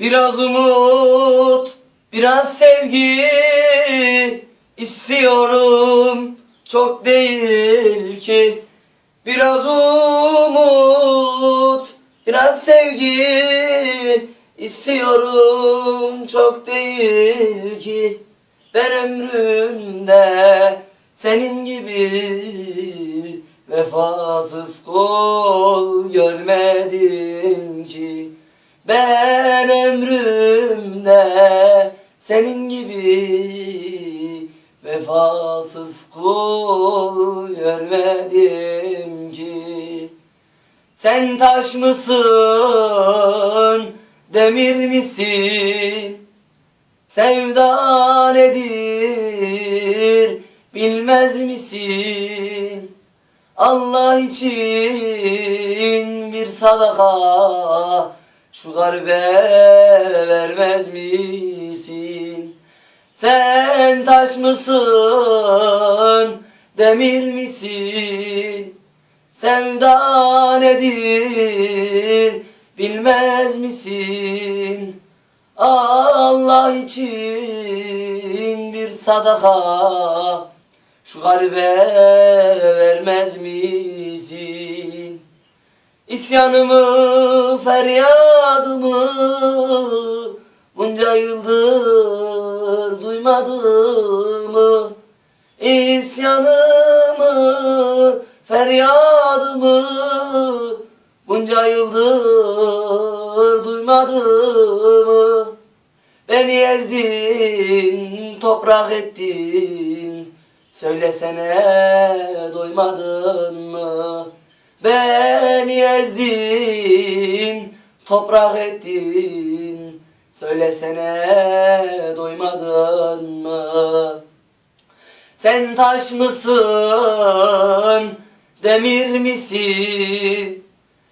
Biraz umut, biraz sevgi istiyorum. Çok değil ki. Biraz umut, biraz sevgi istiyorum. Çok değil ki. Ben ömrümde senin gibi vefasız kul görmedim ki. Ben ömrümde senin gibi vefasız kul görmedim ki. Sen taş mısın, demir misin? Sevda nedir bilmez misin? Allah için bir sadaka şu garbe vermez misin? Sen taş mısın, demir misin? Sevda nedir bilmez misin? Allah için bir sadaka şu garibe vermez misin? İsyanımı, feryadımı bunca yıldır duymadın mı? İsyanımı, feryadımı bunca yıldır duymadın mı? Beni ezdin, toprak ettin. Söylesene doymadın mı? Beni ezdin, toprak ettin. Söylesene doymadın mı? Sen taş mısın, demir misin?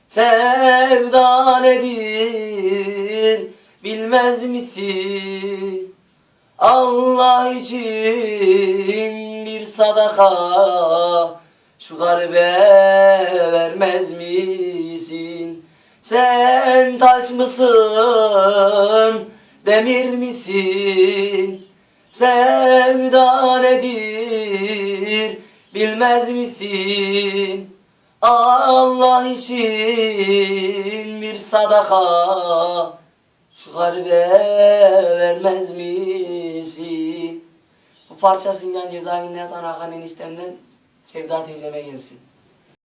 Sevda nedir bilmez misin? Allah için bir sadaka şu garibe vermez misin? Sen taş mısın, demir misin? Sevda nedir bilmez misin? Allah için bir sadaka şu garibe vermez misin? Bu parça Sincan cezaevinden yatan Hakan eniştemden Sevda teyzeme gelsin.